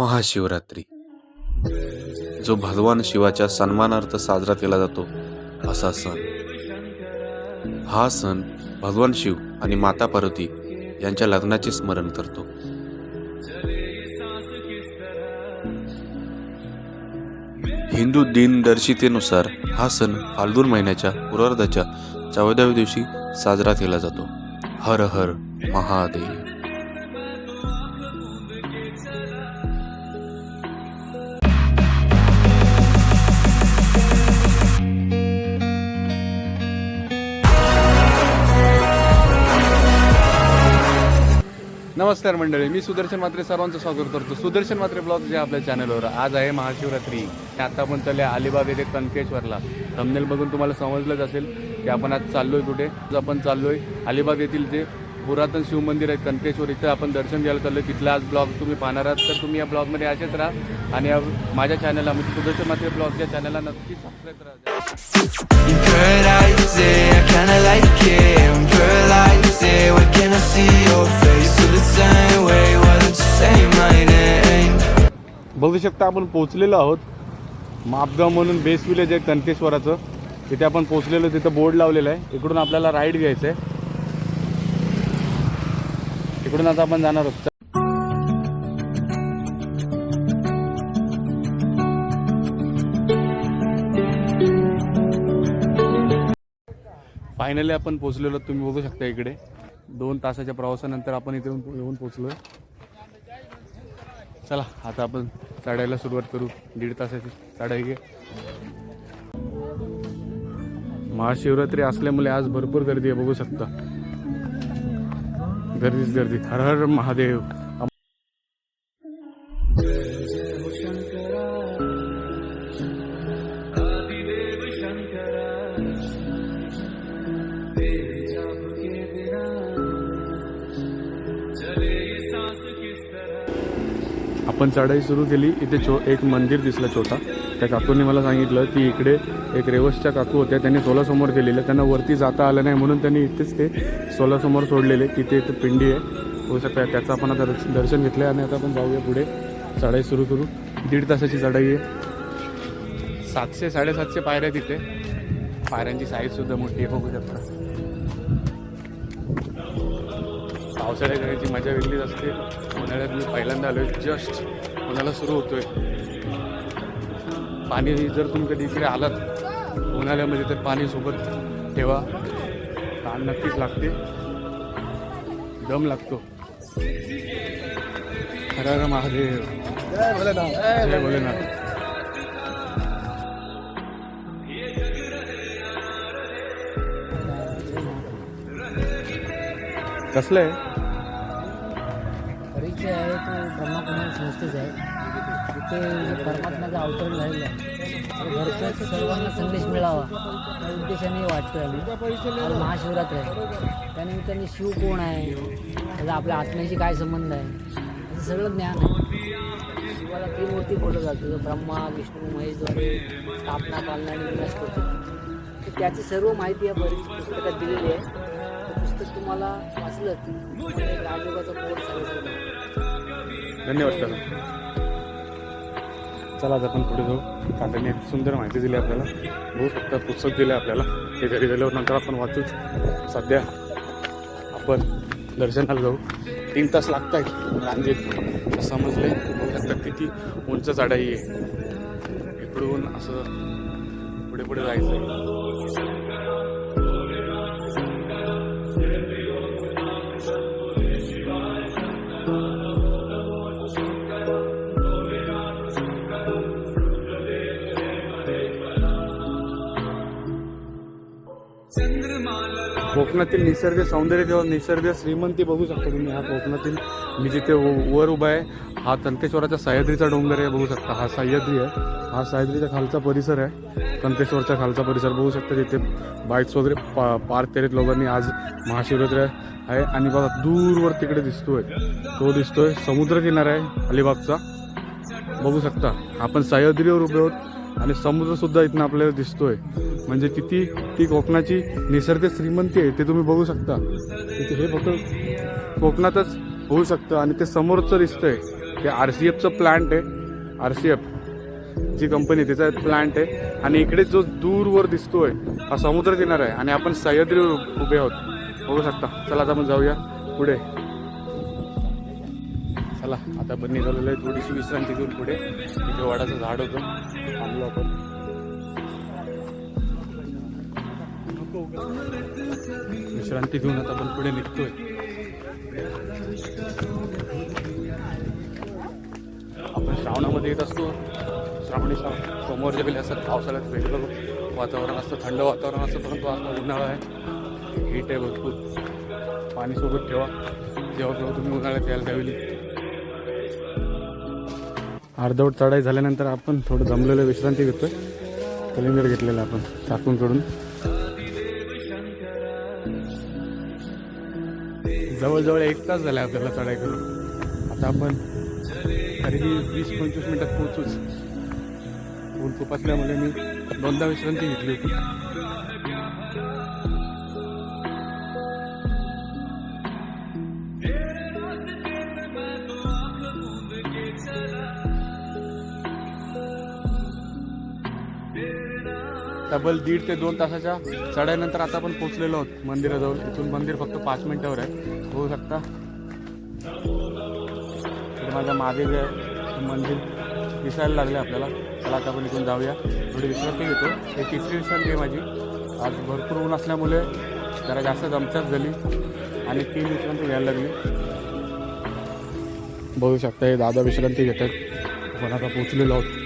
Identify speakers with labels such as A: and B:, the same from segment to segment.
A: महाशिवरात्री. जो भगवान शिवाच्या सन्मानार्थ साजरा केला जातो असा सण. हा सण भगवान शिव आणि माता पार्वती यांच्या लग्नाचे स्मरण करतो. हिंदू दिनदर्शितेनुसार हा सण फाल्गुन महिन्याच्या पूर्वार्धाच्या चौदाव्या दिवशी साजरा केला जातो. हर हर महादेव.
B: नमस्कार मंडळी मी सुदर्शन मात्रे सर्वांचं स्वागत करतो. सुदर्शन मात्रे ब्लॉग जे आपल्या चॅनलवर आज आहे महाशिवरात्री. ते आता आपण चालले अलिबाग येथे कनकेश्वरला. थंबनेल बघून तुम्हाला समजलंच असेल की आपण आज चाललोय कुठे? आज आपण चाललोय अलिबाग येथील जे पुरातन शिव मंदिर आहे कनकेश्वर इथं आपण दर्शन घ्यायला चाललो तिथला आज ब्लॉग तुम्ही पाहणार आहात. तर तुम्ही या ब्लॉगमध्ये असेच राहा आणि माझ्या चॅनलला म्हणजे सुदर्शन मात्र ब्लॉगच्या चॅनलला नक्की सबस्क्राईब बघू शकता आपण पोहोचलेलो आहोत मापगाव म्हणून बेस विलेज आहे कनकेश्वराचं. तिथे आपण पोहोचलेलो तिथं बोर्ड लावलेला आहे. इकडून आपल्याला राईड घ्यायचं आहे इकडून आता आपण जाणार आहोत. फायनली आपण पोहोचलेलो तुम्ही बघू शकता इकडे. दोन तासाच्या प्रवासानंतर आपण इथे येऊन येऊन पोहोचलोय. चला आता आपण चढायला सुरुवात करू. दीड तासाची चढाई घे. महाशिवरात्री असल्यामुळे आज भरपूर गर्दी आहे बघू शकता. गर्दीच गर्दी हर हर महादेव आपण चढाई सुरू केली. इथे छो एक मंदिर दिसलं छोटा. त्या काकूंनी मला सांगितलं की इकडे एक रेवसच्या काकू होत्या. त्यांनी सोलासमोर केलेलं. त्यांना वरती जाता आलं नाही म्हणून त्यांनी इथेच ते सोलासमोर सोडलेले. तिथे एक पिंडी आहे. होऊ शकता त्याचं आपण आता दर्शन घेतलं आणि आता आपण जाऊया पुढे. चढाई सुरू करू. दीड तासाची चढाई आहे. सातशे साडेसातशे पायऱ्या तिथे पायऱ्यांची साईजसुद्धा मोठी आहे बघू शकता. पावसाळ्यात येण्याची मजा वेगळीच असते. उन्हाळ्यात मी पहिल्यांदा आलो जस्ट उन्हाळा सुरू होतोय. पाणी जर तुम्ही कधी इकडे आलात उन्हाळ्यामध्ये तर पाणी सोबत ठेवा. ताण नक्कीच लागते. दम लागतो. हर महादेव. जय भोलेनाथ. कसलं आहे?
C: जे आहे तो ब्रह्माकुमारी संस्थेचा आहे. तिथे परमात्म्याचा अवतरण झालेलं आहे. घरच्या सर्वांना संदेश मिळावा. त्या उद्देशाने वाटतोय आम्ही. आज महाशिवरात्र आहे. त्यानिमित्ताने शिव कोण आहे? त्याचा आपल्या आत्म्याशी काय संबंध आहे? असं सगळं ज्ञान आहे. शिवाला त्रिमूर्ती मूर्ती बोललं जातं. ब्रह्मा विष्णू महेशद्वारे स्थापना पालना आणि विनाश करतो. तर त्याची सर्व माहिती या बरीच पुस्तकात दिलेली आहे. ते पुस्तक तुम्हाला वाचलं की राजयोगाचा कोर्स झाला
B: धन्यवाद सर चला आज आपण पुढे जाऊ. काकांनी सुंदर माहिती दिली आपल्याला. बहुत पुस्तक दिलं आपल्याला. ते घरी गेल्यावर नंतर आपण वाचूच. सध्या आपण दर्शनाला जाऊ. तीन तास लागत आहेत रांगेत समजले बघू किती उंच चढाई आहे. इकडून असं पुढे पुढे जायचं कोकणातील निसर्ग सौंदर्य किंवा निसर्ग श्रीमंती बघू शकता तुम्ही. हा कोकणातील मी जिथे व- वर उभा आहे हा तंकेश्वराचा सह्याद्रीचा डोंगर आहे बघू शकता. हा सह्याद्री आहे. हा सह्याद्रीचा खालचा परिसर आहे. कंकेश्वरचा खालचा परिसर बघू शकता. तिथे बाईक्स वगैरे पा पार केलेत लोकांनी. आज महाशिवरात्र आहे. आणि बघा दूरवर तिकडे दिसतोय. तो दिसतोय समुद्रकिनारा आहे अलिबागचा. बघू शकता. आपण सह्याद्रीवर उभे आहोत आणि समुद्रसुद्धा इथनं आपल्याला दिसतोय. म्हणजे किती ती कोकणाची निसर्ग श्रीमंती आहे ते तुम्ही बघू शकता. तिथे हे फक्त कोकणातच होऊ शकतं आणि ते समोरचं दिसतं आहे ते आर सी एफचं प्लांट आहे. आर सी एफ जी कंपनी त्याचा प्लांट आहे. आणि इकडे जो दूरवर दिसतोय हा समुद्र किनारा आहे. आणि आपण सह्याद्रीवर उभे आहोत. बघू शकता. चला आता आपण जाऊया पुढे. चला आता आपण निघालेलो आहे. थोडीशी विश्रांती घेऊन पुढे. इथे वडाचं झाड होतं. थांबलो आपण. विश्रांती घेऊन आता आपण पुढे निघतोय. आपण श्रावणामध्ये येत असतो. श्रावणी श्राव सोमवारच्या गेले असतात पावसाळ्यात वेगळं वातावरण असतं थंड वातावरण असतं परंतु आता उन्हाळा आहे. हीट आहे भरपूर. पाणी सोबत ठेवा. जेव्हा जेव्हा तुम्ही उन्हाळ्यात यायला द्यावी अर्धवट चढाई झाल्यानंतर आपण थोडं जमलेलं विश्रांती घेतोय. कलिंगर घेतलेलं आपण टाकूनकडून जवळजवळ एक तास झाला आपल्याला चढाई करून आता आपण तरीही वीस पंचवीस मिनटात पोहोचूच. ऊन खूप असल्यामुळे मी दोनदा विश्रांती घेतली होती. तब्बल दीड ते दोन तासाच्या चढाईनंतर आता आपण पोहोचलेलो आहोत मंदिराजवळ. इथून मंदिर फक्त पाच मिनिटावर आहे. होऊ शकता. तर माझा मागे आहे मंदिर दिसायला लागले आपल्याला. चला आता आपण इथून जाऊया. थोडी विश्रांती घेतो. हे तिसरी विश्रांती आहे माझी. आज भरपूर ऊन असल्यामुळे जरा जास्त दमछाक झाली आणि तीन विश्रांती घ्यायला लागली. बघू शकता हे दादा विश्रांती घेत आहेत आपण आता पोचलेलो आहोत.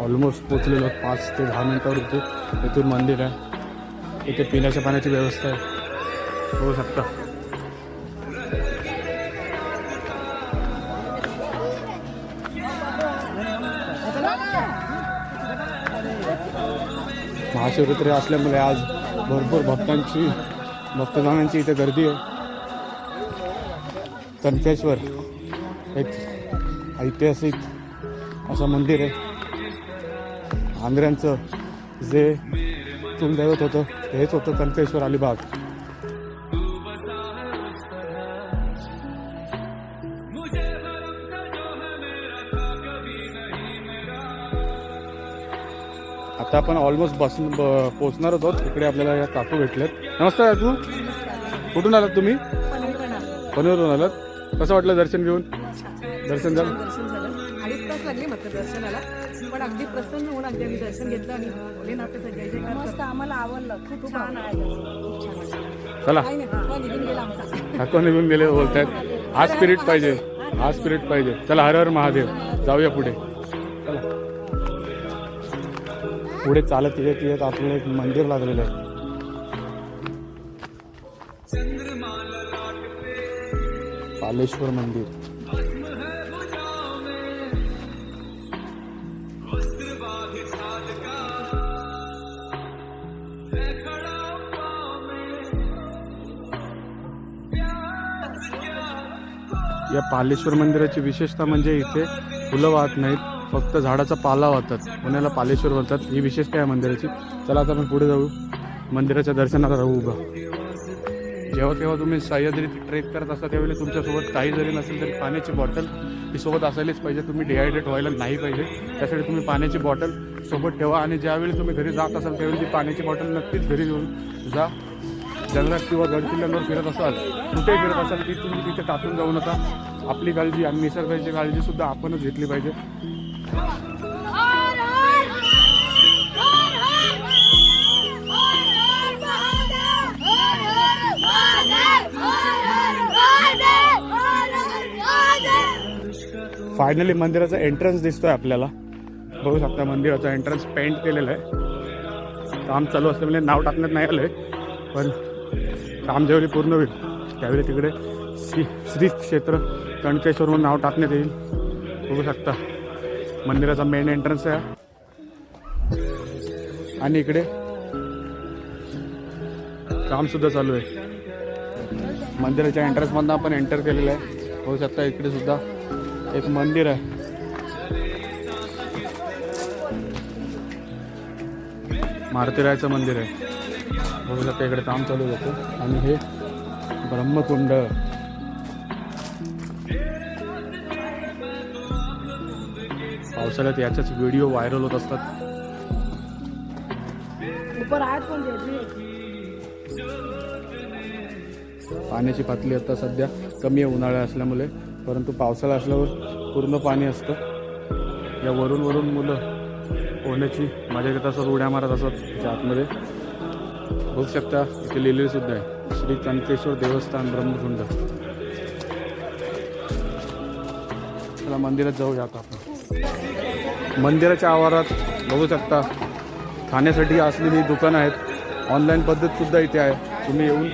B: ऑलमोस्ट पोचलेलो आहोत पाच ते दहा मिनटावर इथे इथून मंदिर आहे. इथे पिण्याच्या पाण्याची व्यवस्था आहे. होऊ शकता. महाशिवरात्री असल्यामुळे आज भरपूर भक्तांची भक्तजनांची इथे गर्दी आहे. कणकेश्वर एक ऐतिहासिक असं मंदिर आहे. आंध्र्यांचं जे कुलदैवत होतं हेच होतं कणकेश्वर अलिबाग. आता आपण ऑलमोस्ट बस ब- पोहोचणारच आहोत. इकडे आपल्याला या काकू भेटलेत. नमस्कार काकू. कुठून आलात तुम्ही? पनवेलवरून आलात. कसं वाटलं दर्शन घेऊन? दर्शन झालं?
D: प्रसन्न होऊन अगदी आम्ही दर्शन घेतलं आणि भोलेनाथाचा जय जयकार मस्त आम्हाला आवडलं. खूप छान आहे.
B: चला.
D: काही नाही थकवा निघून गेला आमचा.
B: ठाकूर निघून गेले बोलतायत. आज स्पिरिट पाहिजे. आज स्पिरिट पाहिजे. चला हर हर महादेव. जाऊया पुढे. चला. पुढे चालत येत येत आपल्याला एक मंदिर लागलेलं आहे. पालेश्वर मंदिर. या पालेश्वर मंदिराची विशेषता म्हणजे इथे फुलं वाहत नाहीत फक्त झाडाचा पाला वाहतात. पुण्याला पालेश्वर म्हणतात. ही विशेषता आहे मंदिराची. चला आता आपण पुढे जाऊ. मंदिराच्या दर्शनाला राहू उभा. जेव्हा केव्हा तुम्ही सह्याद्री ट्रेक करत असता त्यावेळी तुमच्यासोबत काही जरी नसेल तरी पाण्याची बॉटल ही सोबत असायलाच पाहिजे. तुम्ही डिहायड्रेट व्हायला नाही पाहिजे. त्यासाठी तुम्ही पाण्याची बॉटल सोबत ठेवा आणि ज्यावेळी तुम्ही घरी जात असाल त्यावेळी ती पाण्याची बॉटल नक्कीच घरी घेऊन जा. जंगलात किंवा गड किल्ल्यांवर फिरत असाल कुठे फिरत असाल की तुम्ही तिथे टाकून जाऊ नका. आपली काळजी आणि निसर्गाची काळजी सुद्धा आपणच घेतली पाहिजे. फायनली मंदिराचा एंट्रन्स दिसतोय आपल्याला. बघू शकता मंदिराचा एंट्रन्स पेंट केलेला आहे. काम चालू असल्यामुळे नाव टाकण्यात नाही आलंय पण काम ज्यावेळी पूर्ण होईल. त्यावेळी तिकडे श्री श्री क्षेत्र कणकेश्वर म्हणून नाव टाकण्यात येईल. बघू शकता. मंदिराचा मेन एंट्रन्स आहे आणि इकडे काम सुद्धा चालू आहे. मंदिराच्या एंट्रन्समधनं आपण एंटर केलेलं आहे. बघू शकता इकडे सुद्धा एक मंदिर आहे. मारुतीरायाचं मंदिर आहे. बघू शकता इकडे काम चालू होतं आणि हे ब्रह्मकुंड. पावसाळ्यात याच्याच व्हिडिओ व्हायरल होत असतात. पाण्याची पातळी आता सध्या कमी आहे उन्हाळा असल्यामुळे. परंतु पावसाळा असल्यावर पूर्ण पाणी असतं. या वरून वरून मुलं पोहण्याची घेत असतात उड्या मारत असतात त्याच्या आतमध्ये बघू शकता. इथे लिहिलेली सुद्धा आहे. श्री कंकेश्वर देवस्थान ब्रह्मकुंड. चला मंदिरात जाऊया आता आपण. मंदिराच्या आवारात बघू शकता. खाण्यासाठी असलेली दुकानं आहेत ऑनलाईन पद्धतसुद्धा इथे आहे. तुम्ही येऊन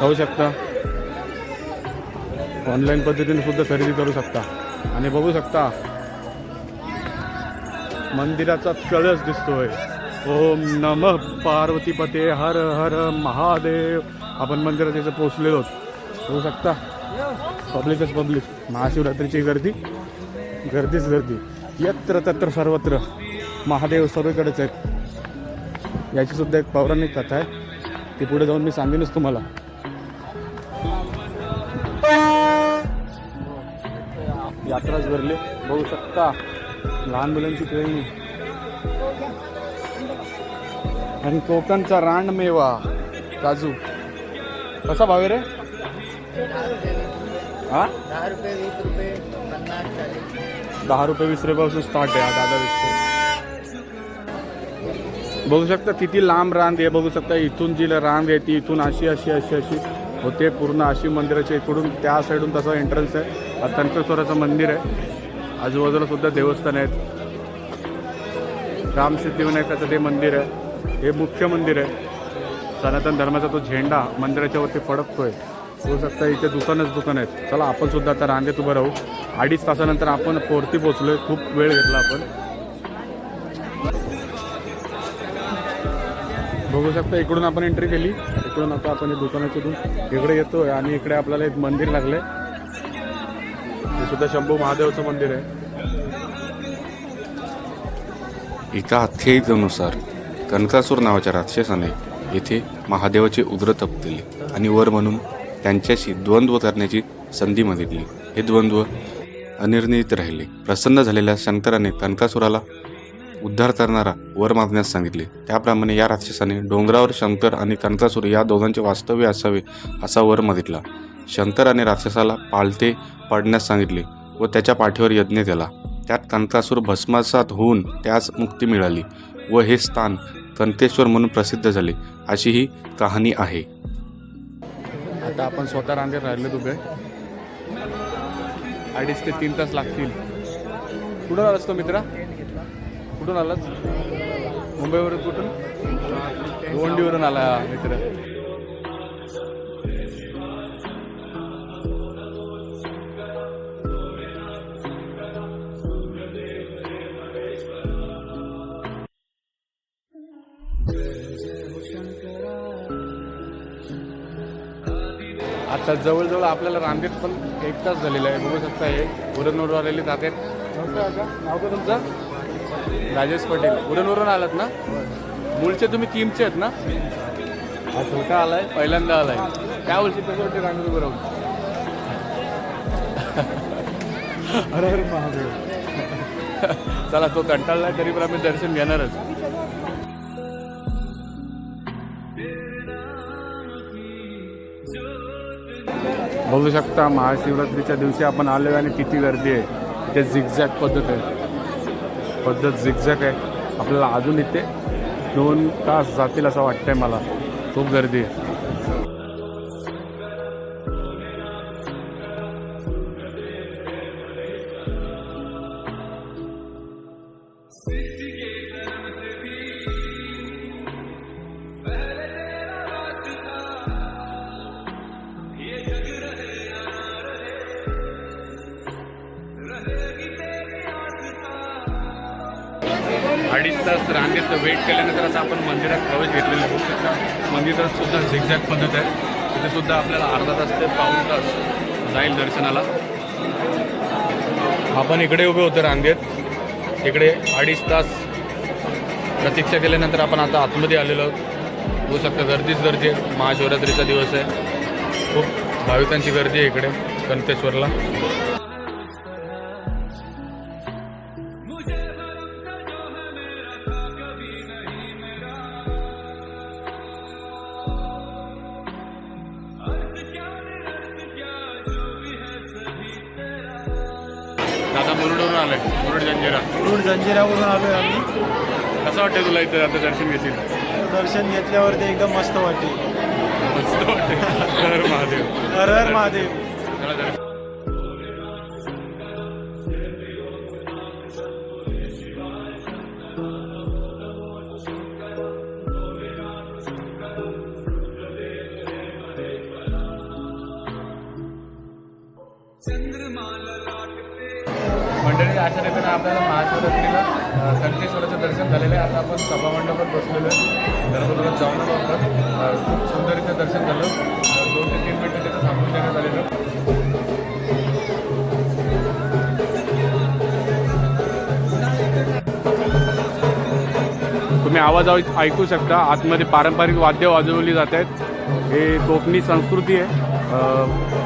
B: खाऊ शकता. ऑनलाईन पद्धतीने सुद्धा खरेदी करू शकता. आणि बघू शकता मंदिराचा कळस दिसतोय. ओम नम पार्वतीपते हर हर महादेव. आपण मंदिरात याचं पोचलेलो होऊ शकता? पब्लिकच पब्लिक महाशिवरात्रीची गर्दी गर्दीच गर्दी. यत्र तत्र सर्वत्र महादेव सर्वीकडेच आहेत. याची सुद्धा एक पौराणिक कथा आहे. ती पुढे जाऊन मी सांगेनच तुम्हाला. यात्राच भरली. बघू शकता. लहान मुलांची ट्रेन आणि कोकणचा रानमेवा. काजू. कसा भाव आहे रे? हा?
C: दहा रुपये वीस रुपये
B: दहा रुपये वीस रुपयापासून स्टार्ट आहे हा दादा विकतो बघू शकता किती लांब रांग आहे. बघू शकता इथून जी रांग आहे ती इथून अशी अशी अशी अशी होते पूर्ण अशी मंदिराच्या इकडून त्या साईडून तसा एंट्रन्स आहे. हा मंदिर आहे. आजूबाजूला सुद्धा देवस्थान आहेत. रामसिद्धिविनायकाचं ते मंदिर आहे. हे मुख्य मंदिर आहे. सनातन धर्माचा तो झेंडा मंदिराच्या वरती फडकतोय. होऊ शकता इथे दुकानच दुकान आहेत. चला आपण सुद्धा आता रांगेत उभं राहू. अडीच तासानंतर आपण पोरती पोचलोय खूप वेळ घेतला आपण. बघू शकता इकडून आपण एंट्री केली. इकडून आता आपण दुकानातून दुकानाच्या इकडे येतोय आणि इकडे आपल्याला एक मंदिर लागलंय. हे सुद्धा शंभू महादेवचं मंदिर आहे.
A: एका आख्यायिकेनुसार कनकासूर नावाच्या राक्षसाने येथे महादेवाचे उग्र तप केले आणि वर म्हणून त्यांच्याशी द्वंद्व करण्याची संधी मागितली. हे द्वंद्व अनिर्णित राहिले. प्रसन्न झालेल्या शंकराने कनकासुराला उद्धार करणारा वर मागण्यास सांगितले. त्याप्रमाणे या राक्षसाने डोंगरावर शंकर आणि कनकासूर या दोघांचे वास्तव्य असावे असा वर मागितला. शंकराने राक्षसाला पालते पाडण्यास सांगितले व त्याच्या पाठीवर यज्ञ केला. त्यात कनकासूर भस्मासात होऊन त्यास मुक्ती मिळाली व हे स्थान कंतेश्वर म्हणून प्रसिद्ध झाले. अशी ही कहाणी आहे.
B: आता आपण स्वतः रांगेत राहिले उभे. अडीच ते तीन तास लागतील. कुठून आलास तो मित्रा? कुठून आलास? मुंबईवरून कुठून? गोंडीवरून आला मित्र. आता जवळजवळ आपल्याला रांगेत पण एक तास झालेला आहे. बघू शकता हे. उरणवरून आलेले जात आहेत नाव का तुमचं? राजेश पटेल. उरणवरून आलात ना? मूळचे तुम्ही किमचे आहेत ना? हा छोटा आलाय पहिल्यांदा आलाय. त्या वर्षी कसं वाटते रांगेत उभं राहून? अरे अरे महादेव. चला तो कंटाळलाय तरी पण आम्ही दर्शन घेणारच. बघू शकता महाशिवरात्रीच्या दिवशी आपण आलो आहे आणि किती गर्दी आहे. इथे झिगझॅग पद्धत आहे. पद्धत झिगझॅग आहे. आपल्याला अजून इथे दोन तास जातील असं वाटतंय मला. खूप गर्दी आहे. मंदिरात सुद्धा झिगझॅग पद्धत आहे. तिथे सुद्धा आपल्याला अर्धा तास ते पाऊण तास जाईल दर्शनाला. आपण इकडे उभे होतो रांगेत. इकडे अडीच तास प्रतीक्षा केल्यानंतर आपण आता आतमध्ये आलेलो आहोत. होऊ शकतं गर्दीच गर्दी आहे. महाशिवरात्रीचा दिवस आहे. खूप भाविकांची गर्दी आहे इकडे कनकेश्वरला तुला इथं आता दर्शन घेशील
E: दर्शन घेतल्यावरती एकदम मस्त वाटते.
B: मस्त वाटतं. हर महादेव.
E: हर हर महादेव.
B: चला दर्शन. मंडळी अशा रीतीने आपल्याला महाशिवरात्रीला अ, दर्शन झालेलं आहे. आता आपण सभामंडपात बसलेलो आहे. गर्भगृहात जाऊन आलो आपण खूप सुंदररीत्या दर्शन झालं. दोन ते तीन मिनटं त्याचं थांबून देण्यात आलेलं. तुम्ही आवाज ऐकू शकता. आतमध्ये पारंपरिक वाद्य वाजवली जात आहेत. हे कोकणी संस्कृती आहे.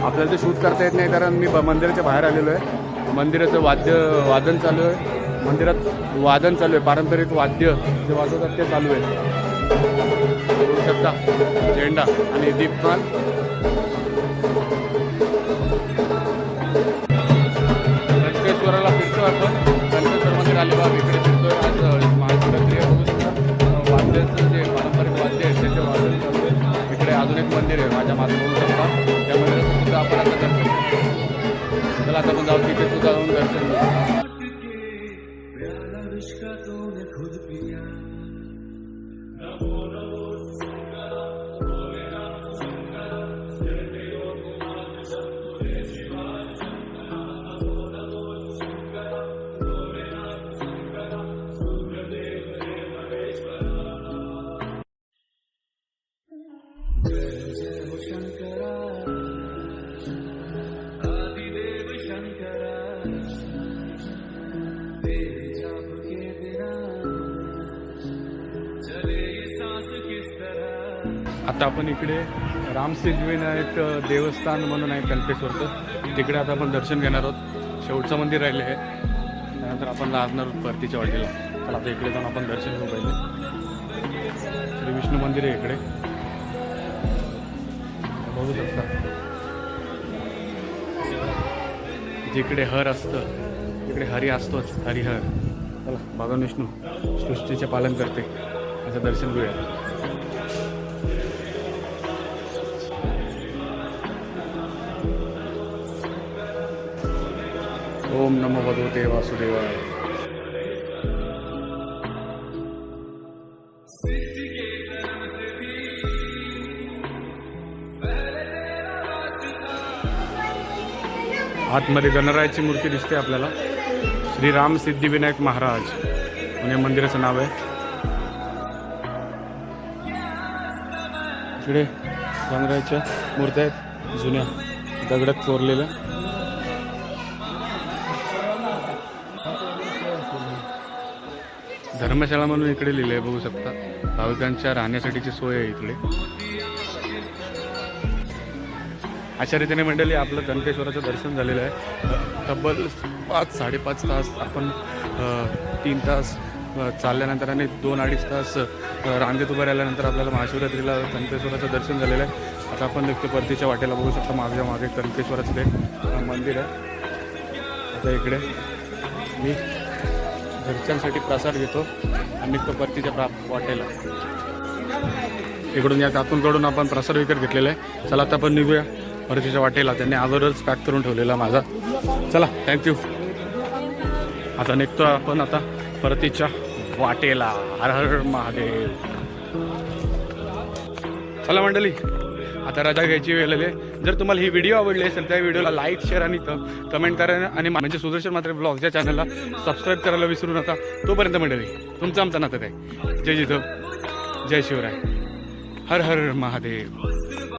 B: आपल्याला ते शूट करता येत नाही कारण मी ब- मंदिराच्या बाहेर आलेलो आहे. मंदिराचं वाद्य वादन चालू आहे. मंदिरात वादन चालू आहे पारंपरिक वाद्य जे वाजवतात ते चालू आहे. बघू शकता झेंडा आणि दीपमान कंकेश्वराला फिरतो आपण. कंकेश्वर मंदिर आलेबाग इकडे फिरतोय. आज महाशिवरात्री बघू शकता. वाद्याचं जे पारंपरिक वाद्य आहे त्याचे वादन चालू आहे. इकडे अजून एक मंदिर आहे माझ्या मागे बघू शकता. त्या मंदिराचं सुद्धा आपण आता दर्शन चला आता आपण जाऊ तिथे सुद्धा जाऊन दर्शन घेऊ आता आपण इकडे रामसिद्धिविनायक देवस्थान म्हणून आहे कल्पेश्वरचं. तिकडे आता आपण दर्शन घेणार आहोत. शेवटचं मंदिर राहिले आहे त्यानंतर आपण लागणार आहोत परतीच्या वाटेला. तर आता इकडे जाऊन आपण दर्शन घेऊ पाहिजे श्री विष्णू मंदिर आहे इकडे. बघू शकता. जिकडे हर असतं तिकडे हरी असतोच हरिहर. चला भगवान विष्णू सृष्टीचे पालन करते. याचं दर्शन घेऊया. ओम नमो भगवते वासुदेवाय. आतमध्ये गणरायाची मूर्ती दिसते आपल्याला. श्री राम सिद्धिविनायक महाराज. म्हणजे मंदिराचं नाव आहे. इकडे गणरायाच्या मूर्त्या आहेत. जुन्या दगडात कोरलेल्या. धर्मशाळा म्हणून इकडे लिहिले आहे बघू शकता. भाविकांच्या राहण्यासाठीची सोय आहे इकडे. अशा रीतीने मंडळी आपलं कनकेश्वराचं दर्शन झालेलं आहे. तब्बल पाच साडेपाच तास आपण तीन तास चालल्यानंतर आणि दोन अडीच तास रांगेत उभं राहिल्यानंतर आपल्याला महाशिवरात्रीला कनकेश्वराचं दर्शन झालेलं आहे. आता आपण निघतो परतीच्या वाटेला बघू शकता माझ्या मागे कनकेश्वराचं ते मंदिर आहे. आता इकडे मी घरच्यांसाठी प्रसाद घेतो. आणि निघतो परतीच्या प्रा वाटेला. इकडून या काकूंकडून आपण प्रसाद विकत घेतलेला आहे. चला आता आपण निघूया. परतीच्या वाटेला. त्यांनी अगोदरच पॅक करून ठेवलेला माझा. चला थँक्यू आता निघतो आपण आता परतीच्या वाटेला. हर हर महादेव. चला मंडळी आता रजा घ्यायची वेळ आली आहे. जर तुम्हाला ही व्हिडिओ आवडली असेल त्या व्हिडिओला लाईक शेअर आणि कमेंट करा आणि म्हणजे सुदर्शन मात्र ब्लॉग या चॅनलला सबस्क्राईब करायला विसरू नका. तोपर्यंत मंडळी तुमचं आमचं नातं काय जय जिथं जय शिवराय. हर हर महादेव.